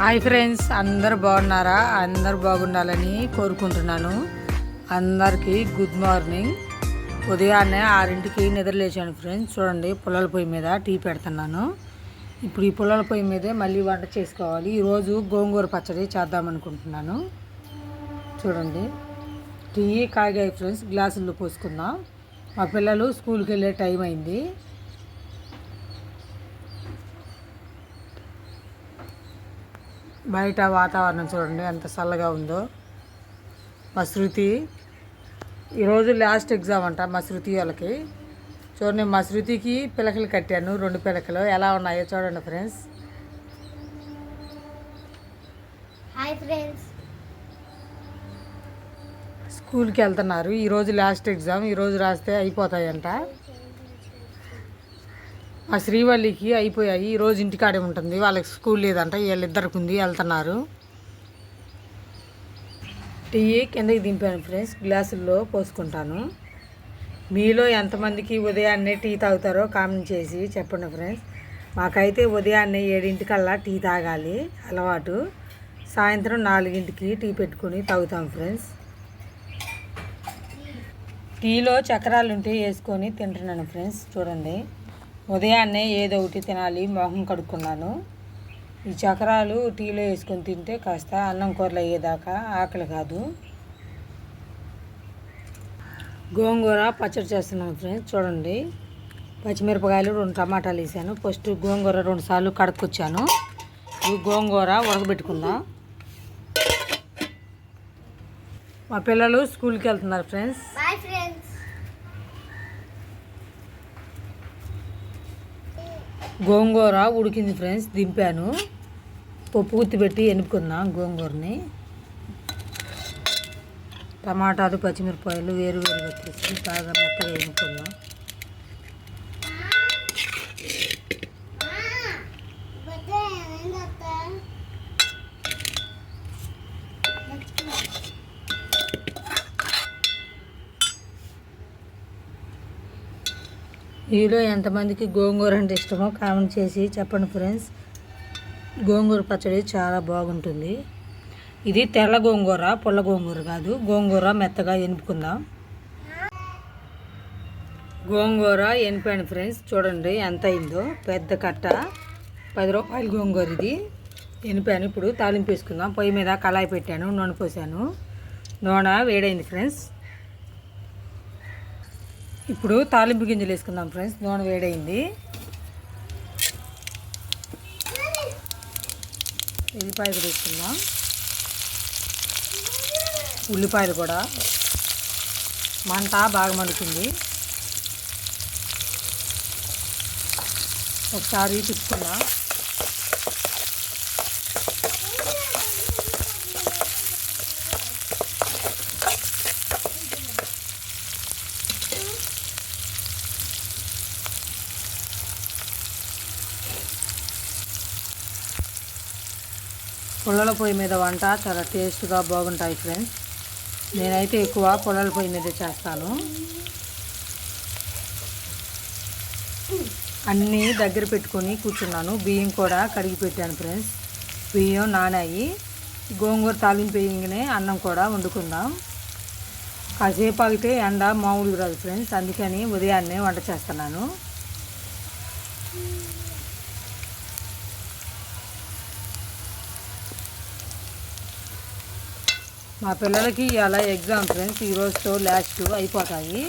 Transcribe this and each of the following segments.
Hi friends అందరు బాగున్నారా? అందరు బాగుండాలని కోరుకుంటున్నాను. అందరికీ గుడ్ మార్నింగ్. ఉదయాన్నే ఆరింటికి నిద్రలేచాను ఫ్రెండ్స్. చూడండి పుల్లల పొయ్యి మీద టీ పెడుతున్నాను. ఇప్పుడు ఈ పుల్లల పొయ్యి మీదే మళ్ళీ వంట చేసుకోవాలి. ఈరోజు గోంగూర పచ్చడి చేద్దామనుకుంటున్నాను. చూడండి టీ కాగాయి ఫ్రెండ్స్ గ్లాసుల్లో పోసుకుందాం. మా పిల్లలు స్కూల్కి వెళ్ళే టైం అయింది. బయట వాతావరణం చూడండి ఎంత చల్లగా ఉందో. మా శృతి ఈరోజు లాస్ట్ ఎగ్జామ్ అంట మా శృతి వాళ్ళకి. చూడండి మా శృతికి పిలకలు కట్టాను రెండు పిలకలు. ఎలా ఉన్నాయో చూడండి ఫ్రెండ్స్ హాయ్ ఫ్రెండ్స్ స్కూల్కి వెళ్తున్నారు. ఈరోజు లాస్ట్ ఎగ్జామ్ ఈరోజు రాస్తే అయిపోతాయంట. మా శ్రీవల్లికి అయిపోయాయి. ఈరోజు ఇంటికాడే ఉంటుంది. వాళ్ళకి స్కూల్ లేదంట. వీళ్ళిద్దరికి ఉంది. వెళ్తున్నారు. టీ కిందకి దింపాను ఫ్రెండ్స్. గ్లాసుల్లో పోసుకుంటాను. మీలో ఎంతమందికి ఉదయాన్నే టీ తాగుతారో కామెంట్ చేసి చెప్పండి ఫ్రెండ్స్. మాకైతే ఉదయాన్నే ఏడింటికల్లా టీ తాగాలి. అలవాటు. సాయంత్రం నాలుగింటికి టీ పెట్టుకొని తాగుతాం ఫ్రెండ్స్. టీలో చక్రాలు ఉంటే వేసుకొని తింటున్నాను ఫ్రెండ్స్. చూడండి. ఉదయాన్నే ఏదో ఒకటి తినాలి మొహం కడుక్కున్నాను. ఈ చక్రాలు టీలో వేసుకొని తింటే కాస్త అన్నం కూరలు అయ్యేదాకా ఆకలి కాదు. గోంగూర పచ్చడి చేస్తున్నాను ఫ్రెండ్స్ చూడండి. పచ్చిమిరపకాయలు రెండు టమాటాలు వేసాను. ఫస్ట్ గోంగూర రెండు సార్లు కడుక్కొచ్చాను. ఈ గోంగూర ఉడకబెట్టుకుందాం. మా పిల్లలు స్కూల్కి వెళ్తున్నారు ఫ్రెండ్స్ బాయ్ ఫ్రెండ్స్ గోంగూర ఉడికింది ఫ్రెండ్స్ దింపాను. పప్పు గుత్తి పెట్టి ఎనుపుకున్నా గోంగూరని. టమాటాలు పచ్చిమిరపకాయలు వేరు వేరుగా తీసి బాగా మెత్తగా ఎనుపుకున్నాం మీలో ఎంతమందికి గోంగూర అంటే ఇష్టమో కామెంట్ చేసి చెప్పండి ఫ్రెండ్స్. గోంగూర పచ్చడి చాలా బాగుంటుంది. ఇది తెల్ల గోంగూర పుల్ల గోంగూర కాదు. గోంగూర మెత్తగా ఎనుపుకుందాం. గోంగూర ఎనిపాను ఫ్రెండ్స్. చూడండి ఎంత అయిందో. పెద్ద కట్ట. పది రూపాయల గోంగూర ఇది. ఎనిపాను. ఇప్పుడు తాలింపు వేసుకుందాం. పొయ్యి మీద కళాయి పెట్టాను. నూనె పోసాను. నూనె వేడైంది ఫ్రెండ్స్. ఇప్పుడు తాలింపు గింజలు వేసుకుందాం ఫ్రెండ్స్. నూనె వేడైంది. ఉల్లిపాయలు వేసుకుందాం. ఉల్లిపాయలు కూడా. మంట బాగా మండుతుంది ఒకసారి తిప్పుకుందాం. పుల్లల పొయ్యి మీద వంట చాలా టేస్ట్గా బాగుంటాయి ఫ్రెండ్స్. నేనైతే ఎక్కువ పుల్లల పొయ్యి మీద చేస్తాను. అన్నీ దగ్గర పెట్టుకొని కూర్చున్నాను. బియ్యం కూడా కడిగి పెట్టాను ఫ్రెండ్స్. బియ్యం నానాయి. గోంగూర తాలింపు వేయగానే అన్నం కూడా వండుకుందాం. కాసేపు ఆగితే ఎండ మామూలుగా రాదు ఫ్రెండ్స్. అందుకని ఉదయాన్నే వంట చేస్తున్నాను. మా పిల్లలకి ఇలా ఎగ్జామ్ ఫ్రెండ్స్ ఈరోజుతో లాస్ట్ అయిపోతాయి.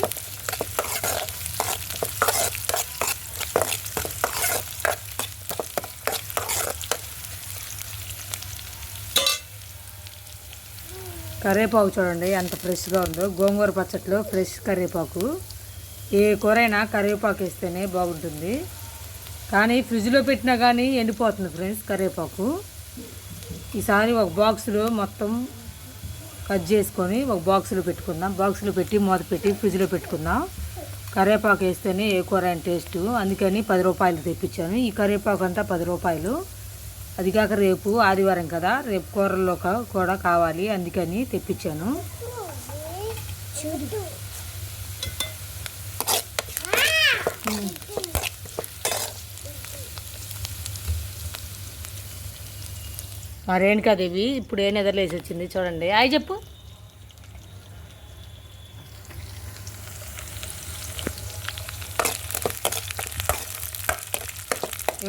కరివేపాకు చూడండి ఎంత ఫ్రెష్గా ఉందో. గోంగూర పచ్చట్లో ఫ్రెష్ కరివేపాకు. ఏ కూర అయినా కరివేపాకు వేస్తేనే బాగుంటుంది. కానీ ఫ్రిడ్జ్లో పెట్టినా కానీ ఎండిపోతుంది ఫ్రెండ్స్ కరివేపాకు. ఈసారి ఒక బాక్స్లో మొత్తం కట్ చేసుకొని ఒక బాక్స్లో పెట్టుకుందాం. బాక్స్లో పెట్టి మూత పెట్టి ఫ్రిడ్జ్లో పెట్టుకుందాం. కరివేపాకు వేస్తేనే ఏ కూర అయిన టేస్ట్. అందుకని పది రూపాయలు తెప్పించాను. ఈ కరివేపాకు అంతా పది రూపాయలు. అది కాక రేపు ఆదివారం కదా రేపు కూరల్లో కూడా కావాలి. అందుకని తెప్పించాను. చూడు. రేణుకాదేవి ఇప్పుడు ఏ నిద్రలేసి వచ్చింది చూడండి. అవి చెప్పు.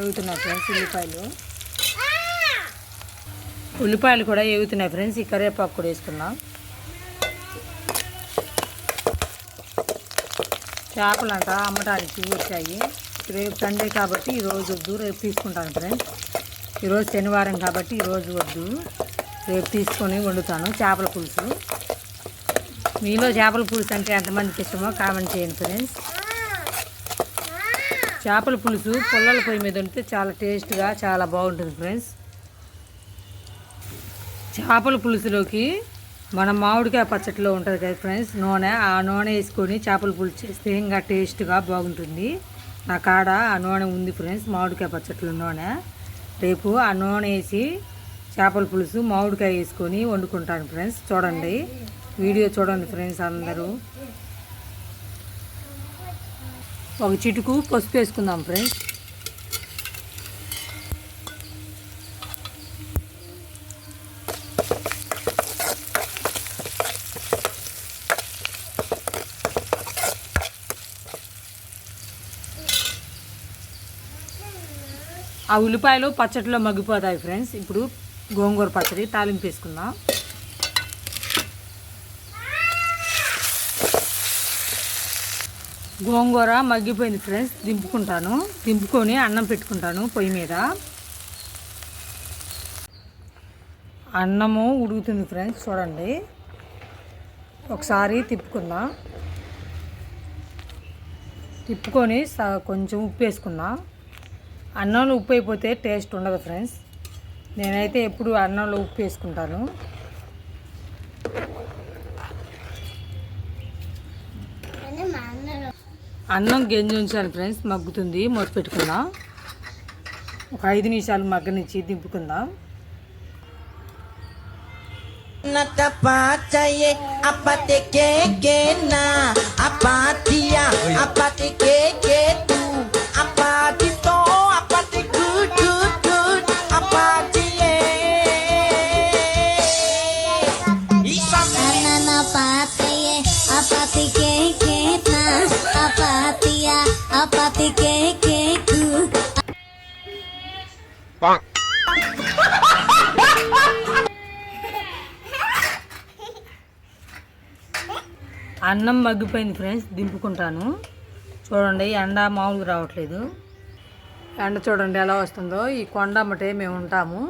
ఎగుతున్నాయి ఫ్రెండ్స్ ఉల్లిపాయలు. ఉల్లిపాయలు కూడా ఎగుతున్నాయి ఫ్రెండ్స్. ఈ కరివేపాకు కూడా వేసుకున్నాం. చేపలు అంట అమ్మటానికి వచ్చాయి. రేపు సండే కాబట్టి ఈరోజు వద్దు రేపు తీసుకుంటాను ఫ్రెండ్స్. ఈరోజు శనివారం కాబట్టి ఈరోజు వద్దు. రేపు తీసుకొని వండుతాను చేపల పులుసు. మీలో చేపల పులుసు అంటే ఎంతమందికి ఇష్టమో కామెంట్ చేయండి ఫ్రెండ్స్. చేపల పులుసు పుల్లల పొయ్యి మీద ఉంటే చాలా టేస్ట్గా చాలా బాగుంటుంది ఫ్రెండ్స్. చేపల పులుసులోకి మన మామిడికాయ పచ్చట్లో ఉంటుంది కదా ఫ్రెండ్స్ నూనె. ఆ నూనె వేసుకొని చేపల పులుసు చేస్తే ఇంకా టేస్ట్గా బాగుంటుంది. నా కాడ ఆ నూనె ఉంది ఫ్రెండ్స్ మామిడికాయ పచ్చట్లో నూనె. రేపు ఆ నూనె వేసి చేపల పులుసు మామిడికాయ వేసుకొని వండుకుంటాను ఫ్రెండ్స్. చూడండి. వీడియో చూడండి ఫ్రెండ్స్ అందరూ. ఒక చిటుకు పసుపు వేసుకుందాం ఫ్రెండ్స్. ఆ ఉల్లిపాయలు పచ్చడిలో మగ్గిపోతాయి ఫ్రెండ్స్. ఇప్పుడు గోంగూర పచ్చడి తాలింపు వేసుకుందాం. గోంగూర మగ్గిపోయింది ఫ్రెండ్స్. దింపుకుంటాను. దింపుకొని అన్నం పెట్టుకుంటాను పొయ్యి మీద. అన్నము ఉడుకుతుంది ఫ్రెండ్స్. చూడండి. ఒకసారి తిప్పుకుందాం. తిప్పుకొని కొంచెం ఉప్పు వేసుకుందాం. అన్నంలో ఉప్పు అయిపోతే టేస్ట్ ఉండదు ఫ్రెండ్స్. నేనైతే ఎప్పుడు అన్నంలో ఉప్పు వేసుకుంటాను. అన్నం గింజ ఉంచాలి ఫ్రెండ్స్ మగ్గుతుంది మూత పెట్టుకుందాం. ఒక ఐదు నిమిషాలు మగ్గనిచ్చి దింపుకుందాం. Natapacaye apate keke na apatia అన్నం మగ్గిపోయింది ఫ్రెండ్స్ దింపుకుంటాను. చూడండి ఎండ మామూలుగా రావట్లేదు. ఎండ చూడండి ఎలా వస్తుందో ఈ కొండ అమ్మటే మేము ఉంటాము.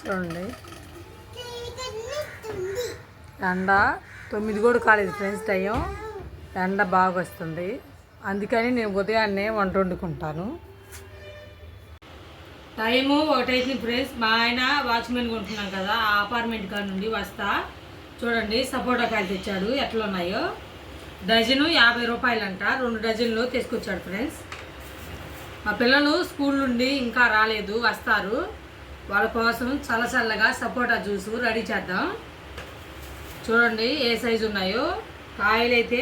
చూడండి. ఎండ తొమ్మిది కూడా కాలేదు ఫ్రెండ్స్ టైం. ఎండ బాగా వస్తుంది. అందుకని నేను ఉదయాన్నే వంట వండుకుంటాను. టైము ఒకటైతే ఫ్రెండ్స్. మా ఆయన వాచ్మెన్ కొంటున్నాం కదా ఆ అపార్ట్మెంట్ కాడ నుండి వస్తా. చూడండి సపోటా కాయలు తెచ్చాడు. ఎట్లా ఉన్నాయో. డజను యాభై రూపాయలంట. రెండు డజన్లు తీసుకొచ్చాడు ఫ్రెండ్స్. మా పిల్లలు స్కూల్ నుండి ఇంకా రాలేదు వస్తారు. వాళ్ళ కోసం చల్ల చల్లగా సపోటా జ్యూస్ రెడీ చేద్దాం. చూడండి ఏ సైజు ఉన్నాయో. కాయలు అయితే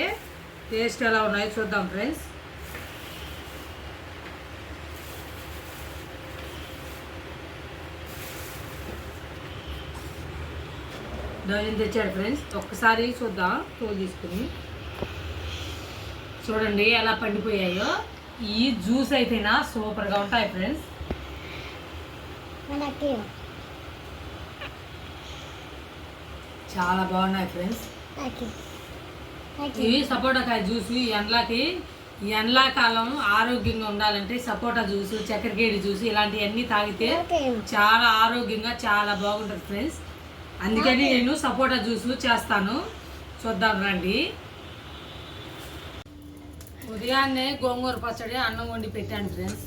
టేస్ట్ ఎలా ఉన్నాయో చూద్దాం ఫ్రెండ్స్. డజన్ తెచ్చాడు ఫ్రెండ్స్. ఒక్కసారి చూద్దాం తోలు తీసుకుని. చూడండి ఎలా పండిపోయాయో. ఈ జ్యూస్ అయితేనా సూపర్గా ఉంటాయి ఫ్రెండ్స్. మనకి చాలా బాగున్నాయి ఫ్రెండ్స్. ఇవి సపోటాకాయ జ్యూస్ ఈ ఎండలకి ఎండాకాలం ఆరోగ్యంగా ఉండాలంటే సపోటా జ్యూస్ చక్కెరకేడి జ్యూస్ ఇలాంటివన్నీ తాగితే చాలా ఆరోగ్యంగా చాలా బాగుంటుంది ఫ్రెండ్స్. అందుకని నేను సపోటా జ్యూస్ చేస్తాను. చూద్దాం రండి. ఉదయాన్నే గోంగూర పచ్చడి అన్నం వండి పెట్టాను ఫ్రెండ్స్.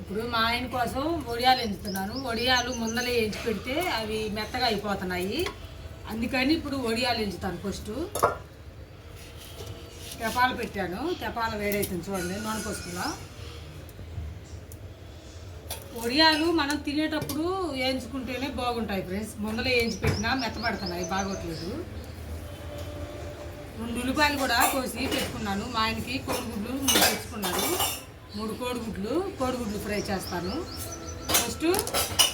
ఇప్పుడు మా ఆయన కోసం వడియాలు ఎంచుతున్నాను. వడియాలు ముందలే ఎంచి పెడితే అవి మెత్తగా అయిపోతున్నాయి. అందుకని ఇప్పుడు వడియాలు ఎంచుతాను ఫస్ట్. తెపాలు పెట్టాను. తెపాల వేడైతుంది చూడండి నూనె పోసుకున్నా వడియాలు మనం తినేటప్పుడు వేయించుకుంటేనే బాగుంటాయి ఫ్రెండ్స్. ముందలే వేయించి పెట్టినా మెత్తపడుతున్నాయి బాగోట్లేదు. రెండు ఉల్లిపాయలు కూడా కోసి పెట్టుకున్నాను. మా ఆయనకి కోడిగుడ్లు మూడు తెచ్చుకున్నాను మూడు కోడిగుడ్లు కోడిగుడ్లు ఫ్రై చేస్తాను. ఫస్ట్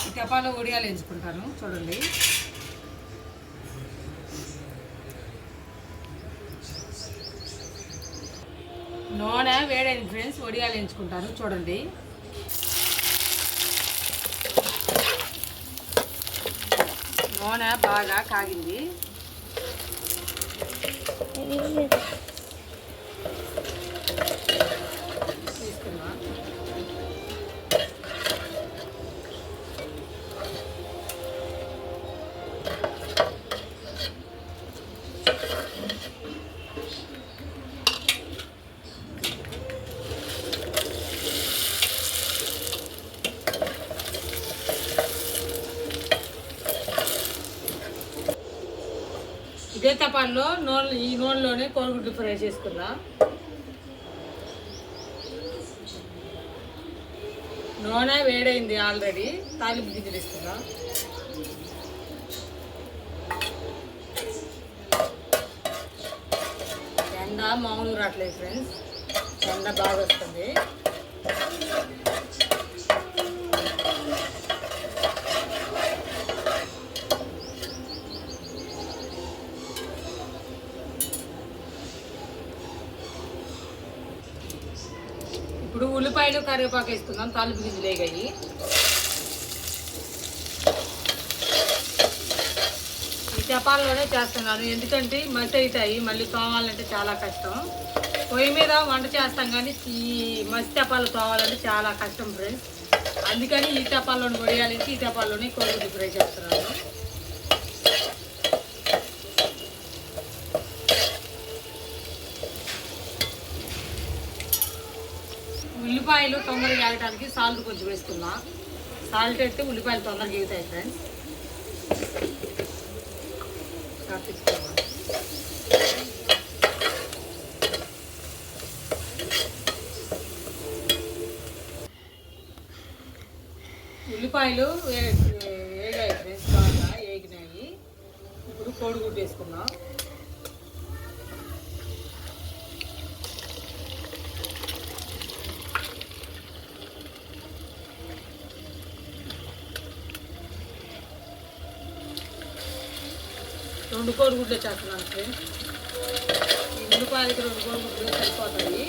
ఈ టపాలో ఒడియాలు ఎంచుకుంటాను చూడండి. నూనె వేడైంది ఫ్రెండ్స్ ఒడిగాలు ఎంచుకుంటాను చూడండి. నూనె బాగా కాగింది. చేపల్లో నూనె ఈ నూనెలోనే కోడిగుడ్డు ఫ్రై చేసుకుందాం. నూనె వేడైంది ఆల్రెడీ. తాలింపు గింజలు ఇస్తుందా ఎండ మామూలు రావట్లేదు ఫ్రెండ్స్. ఎండ బాగా వస్తుంది ఇప్పుడు ఉల్లిపాయలు కరివేపాకు వేసుకుందాం. తాలింపు గింజలు వేగాయి ఈ చపాల్లోనే చేస్తున్నాను. ఎందుకంటే మసి అవుతాయి మళ్ళీ తోమాలంటే చాలా కష్టం. పొయ్యి మీద వంట చేస్తాం కానీ ఈ మసి చపాలు తోమాలంటే చాలా కష్టం ఫ్రెండ్స్ అందుకని ఈ చపాల్లోని కొడియాలించి ఈ చపాల్లోనే కోడి ఫ్రై చేస్తున్నాను. ఉల్లిపాయలు తొందరగా ఆగటానికి సాల్ట్ కొంచెం వేసుకుందాం. సాల్ట్ అయితే ఉల్లిపాయలు తొందరగా ఎగుతాయి ఫ్రెండ్స్ ఉల్లిపాయలు వే- వేగాయి ఫ్రెండ్స్ బాగా వేగినాయి. ఇప్పుడు కోడిగుడ్డు వేసుకుందాం. రెండు కోడిగుడ్లు చేస్తున్నాను ఫ్రెండ్స్. ఈ ఉల్లిపాయలకి రెండు కోడిగుడ్లు సరిపోతాయి.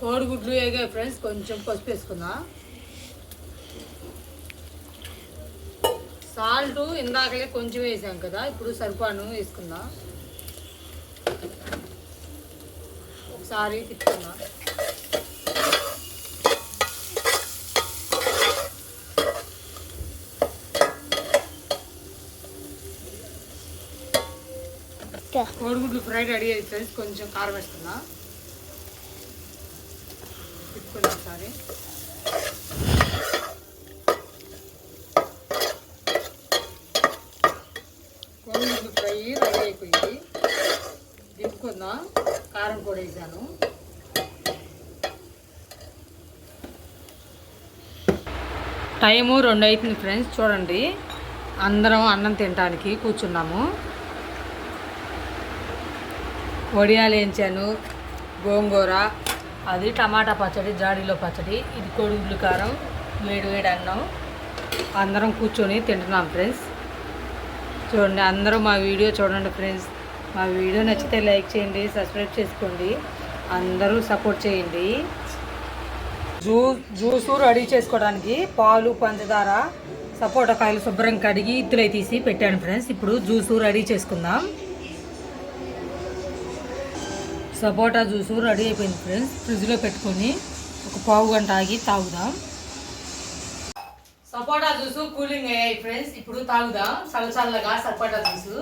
కోడిగుడ్లు వేగాయి ఫ్రెండ్స్. కొంచెం పసుపు వేసుకుందా. సాల్ట్ ఇందాకలే కొంచెం వేసాం కదా ఇప్పుడు సరిపాను వేసుకుందాం. ఒకసారి తిప్పుకుందాం. కోడిగుడ్లు ఫ్రై రెడీ అయ్యి ఫ్రెండ్స్ కొంచెం కారం వేస్తున్నా. తిప్పుకొని ఒకసారి కోడిగుడ్లు ఫ్రై రెడీ అయిపోయింది. తిప్పుకుందా కారం కూడా వేసాను. టైము రెండు అవుతుంది ఫ్రెండ్స్ చూడండి. అందరం అన్నం తినడానికి కూర్చున్నాము. వడియాలు వేయించాను గోంగూర అది టమాటా పచ్చడి జాడీలో పచ్చడి ఇది కొడుగులు కారం వేడి వేడి అన్నం. అందరం కూర్చొని తింటున్నాం ఫ్రెండ్స్. చూడండి అందరూ మా వీడియో చూడండి ఫ్రెండ్స్. మా వీడియో నచ్చితే లైక్ చేయండి సబ్స్క్రైబ్ చేసుకోండి. అందరూ సపోర్ట్ చేయండి. జ్యూ జ్యూసు రెడీ చేసుకోవడానికి పాలు పంచదార సపోటా కాయలు శుభ్రంగా కడిగి ఇత్తులై తీసి పెట్టాను ఫ్రెండ్స్. ఇప్పుడు జ్యూసు రెడీ చేసుకుందాం. సపోటా జ్యూసు రెడీ అయిపోయింది ఫ్రెండ్స్. ఫ్రిడ్జ్లో పెట్టుకొని ఒక పావు గంట ఆగి తాగుదాం. సపోటా జ్యూసు కూలింగ్ అయ్యాయి ఫ్రెండ్స్. ఇప్పుడు తాగుదాం. చల్లచల్లగా సపోటా జ్యూసు.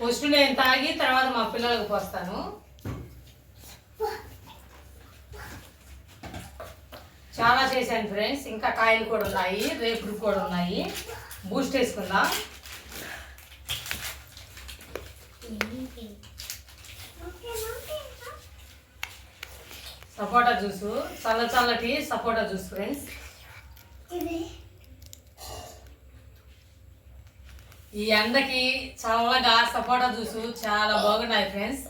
ఫస్ట్ నేను తాగి తర్వాత మా పిల్లలకు పోస్తాను. చాలా చేశాను ఫ్రెండ్స్. ఇంకా కాయలు కూడా ఉన్నాయి. రేపులు కూడా ఉన్నాయి. బూస్ట్ వేసుకుందాం. సపోటా జ్యూసు చల్ల చల్లటి సపోటా జ్యూస్ ఫ్రెండ్స్ ఈ ఎండకి చల్లగా సపోటా జ్యూసు చాలా బాగున్నాయి ఫ్రెండ్స్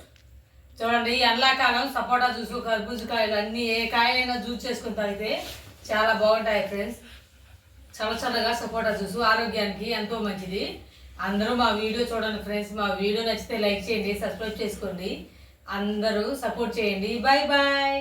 చూడండి ఈ ఎండాకాలం సపోటా జ్యూస్ కర్బూజ కాయలు అన్ని ఏ కాయలైనా జ్యూస్ చేసుకుని తాగితే చాలా బాగుంటాయి ఫ్రెండ్స్ చల్ల చల్లగా సపోటా జ్యూస్ ఆరోగ్యానికి ఎంతో మంచిది. అందరూ మా వీడియో చూడండి ఫ్రెండ్స్. మా వీడియో నచ్చితే లైక్ చేయండి సబ్స్క్రైబ్ చేసుకోండి. అందరూ సపోర్ట్ చేయండి. Bye bye